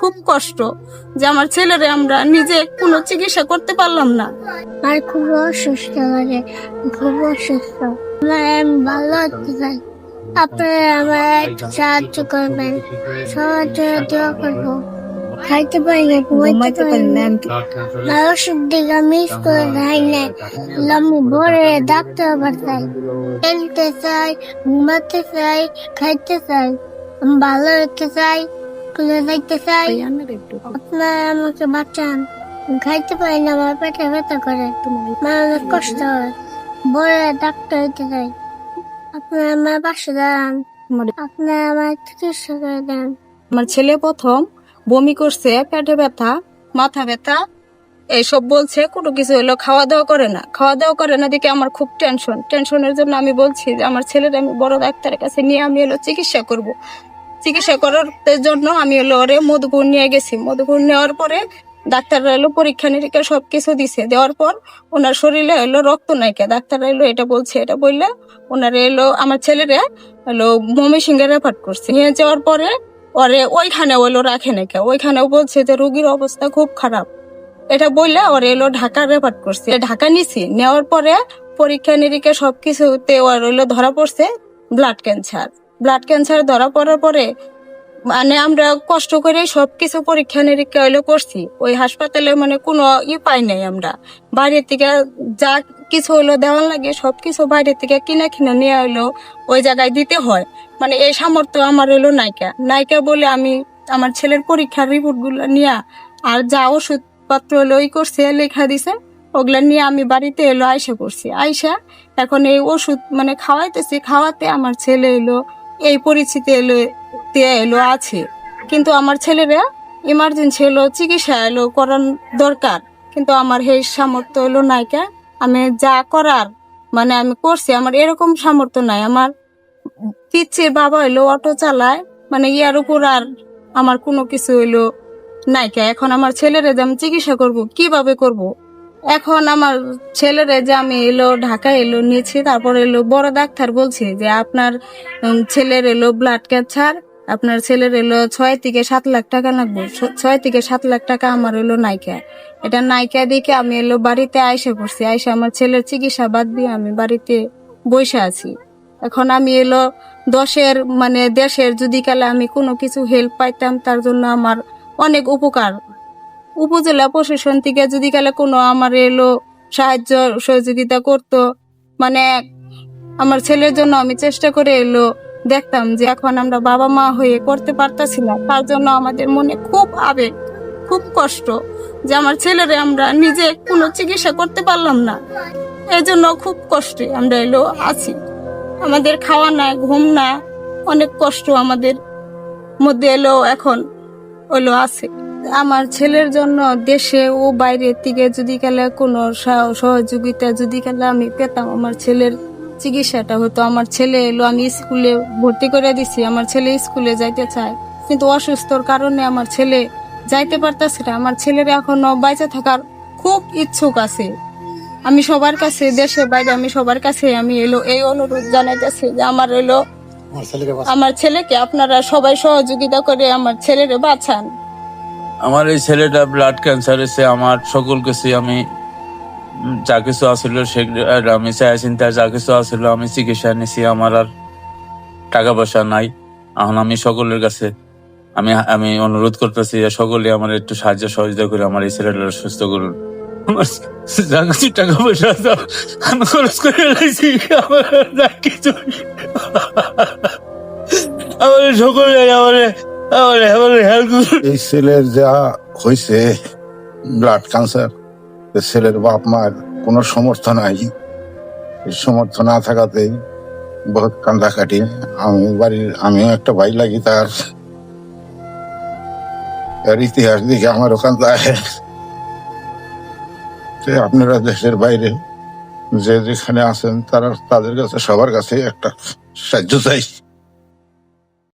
খুব কষ্ট যে আমার ছেলেরে আমরা নিজে কোনো চিকিৎসা করতে পারলাম না। আর খুব অসুস্থ লাগে খুব অসুস্থ। আমি ভালো হতে চাই আপনারা আমার একটু সাহায্য করবেন। সবার জন্য দোয়া করব। খাইতে পারি না ঘুমাইতে পারি না। ওষুধ দিকে মিস করে খাই না। আমি ভোরে ডাক্তার আবার চাই। খেলতে চাই ঘুমাতে চাই খাইতে চাই। ভালো হতে চাই। স্কুলে যাইতে চাই আপনারা আমাকে বাঁচান খাইতে পারি না আমার পেটে ব্যথা করে আমার অনেক কষ্ট হয় বড় ডাক্তার হইতে চাই আপনারা আমার পাশে দাঁড়ান আপনারা আমার চিকিৎসা করে দেন আমার ছেলে প্রথম বমি করছে পেটে ব্যথা মাথা ব্যথা। এইসব বলছে কোনো কিছু হলো খাওয়া দাওয়া করে না। খাওয়া দাওয়া করে না দেখে আমার খুব টেনশন। টেনশনের জন্য আমি বলছি যে আমার ছেলের আমি বড় ডাক্তারের কাছে নিয়ে আমি হলো চিকিৎসা করব। চিকিৎসা করার জন্য আমি হলো ওরে মধুপুর নিয়ে গেছি। মধুপুর নেওয়ার পরে ডাক্তাররা এলো, পরীক্ষা নিরীক্ষা সব কিছু দিছে। দেওয়ার পর ওনার শরীরে এলো রক্ত নাইকা। ডাক্তাররা এলো, এটা বলছে, এটা বললে ওনারে এলো, আমার ছেলেরে হলো মমি সিংহে রেফার করছে। নিয়ে যাওয়ার পরে ওরে ওইখানে ওইলো রাখে নাকি ওইখানেও বলছে যে রোগীর অবস্থা খুব খারাপ। এটা বললে ওরে এলো ঢাকা রেফার করছে। ঢাকা নিছি, নেওয়ার পরে পরীক্ষা নিরীক্ষা সবকিছুতে ওর হইল ধরা পড়ছে, ব্লাড ক্যান্সার। ব্লাড ক্যান্সার ধরা পড়ার পরে মানে আমরা কষ্ট করে সব কিছু পরীক্ষা নিরীক্ষা হইল করছি। ওই হাসপাতালে মানে কোনো ই পাই নাই আমরা। বাইরে থেকে যা কিছু হইল দেওয়ার লাগে সব কিছু বাইরে থেকে কিনা কিনা নিয়ে হইল ওই জায়গায় দিতে হয়। মানে এই সামর্থ্য আমার হইল নায়িকা। নায়িকা বলে আমি আমার ছেলের পরীক্ষার রিপোর্টগুলো নিয়ে আর যা ওষুধপত্র হলো ওই করছে, লেখা দিছে, ওগুলা নিয়ে আমি বাড়িতে এলো আইসা করছি। আইসা এখন এই ওষুধ মানে খাওয়াইতেছি, খাওয়াতে আমার ছেলে এলো এই পরিচিতি এলো এলো আছে। কিন্তু আমার ছেলেরা ইমার্জেন্সি এলো, চিকিৎসা এলো, করার দরকার। কিন্তু আমার সেই সামর্থ্য এলো নাইকা আমি যা করার মানে আমি করছি, আমার এরকম সামর্থ্য নাই। আমার পিচ্ছির বাবা হইল অটো চালায় মানে ইয়ার উপর আর আমার কোনো কিছু হইল নাইকা এখন আমার ছেলেরে যে আমি চিকিৎসা করব, কীভাবে করব। এখন আমার ছেলেরে যে আমি এলো ঢাকা এলো, নিয়েছি, তারপর এলো, বড় ডাক্তার বলছে যে আপনার ছেলের এলো ব্লাড ক্যান্সার আপনার ছেলের এলো ছয় থেকে সাত লাখ টাকা লাগবে। ছয় থেকে সাত লাখ টাকা আমার এলো নাইকা। এটা নাইকা দেখে আমি এলো বাড়িতে আইসে পড়ছি। আইসে আমার ছেলের চিকিৎসা বাদ দিয়ে আমি বাড়িতে বসে আছি। এখন আমি এলো দশের মানে দেশের যদি কালে আমি কোনো কিছু হেল্প পাইতাম, তার জন্য আমার অনেক উপকার উপজেলা প্রশাসন থেকে যদি কালে কোনো আমার এলো সাহায্য সহযোগিতা করতো মানে আমার ছেলের জন্য আমি চেষ্টা করে এলো, দেখতাম যে এখন আমরা বাবা মা হয়ে করতে পারতাছি না। তার জন্য আমাদের মনে খুব আবেগ, খুব কষ্ট যে আমার ছেলেরে আমরা নিজে কোনো চিকিৎসা করতে পারলাম না। এই জন্য খুব কষ্টে আমরা এলো আছি। আমাদের খাওয়া না ঘুম না অনেক কষ্ট আমাদের মধ্যে এলো, এখন হলো আছে। আমার ছেলের জন্য দেশে ও বাইরের থেকে যদি গেলে কোনো সহ- সহযোগিতা যদি গেলে আমি পেতাম। আমার ছেলের চিকিৎসাটা হতো। আমার ছেলে এলো আমি স্কুলে ভর্তি করে দিছি। আমার ছেলে স্কুলে যাইতে চায়। কিন্তু অসুস্থর কারণে আমার ছেলে যাইতে পারতেছে না। আমার ছেলের এখনও বাইচে থাকার খুব ইচ্ছুক আছে। আমি সবার কাছে দেশে বাইরে আমি সবার কাছে আমি এলো এই অনুরোধ জানাইতেছি যে আমার এলো আমার ছেলেকে আপনারা সবাই সহযোগিতা করে আমার ছেলেরে বাঁচান। আমার এই ছেলেটা ব্লাড ক্যান্সার এসে আমার সকল কিছু আমি যা কিছু আসলে সেগুলো আমি চাই চিন্তা যা কিছু আসলে, আমি চিকিৎসা নিছি, আমার আর টাকা পয়সা নাই। এখন আমি সকলের কাছে আমি আমি অনুরোধ করতেছি সকলে আমার একটু সাহায্য সহযোগিতা করে আমার এই ছেলেটা সুস্থ করুন। টাকা পয়সা খরচ করে আমার সকলে আমার এই ছেলের যা হয়েছে ব্লাড ক্যান্সার ছেলের বাপ মার কোনো সমর্থ নাই। সমর্থ না থাকাতেই বহুত কান্দাকাটি। আমি বাড়ির, আমিও একটা ভাই লাগি তার। তার ইতিহাস দেখে আমার ওখান আপনারা দেশের বাইরে যে যেখানে আছেন, তারা তাদের কাছে সবার কাছে একটা সাহায্য চাই।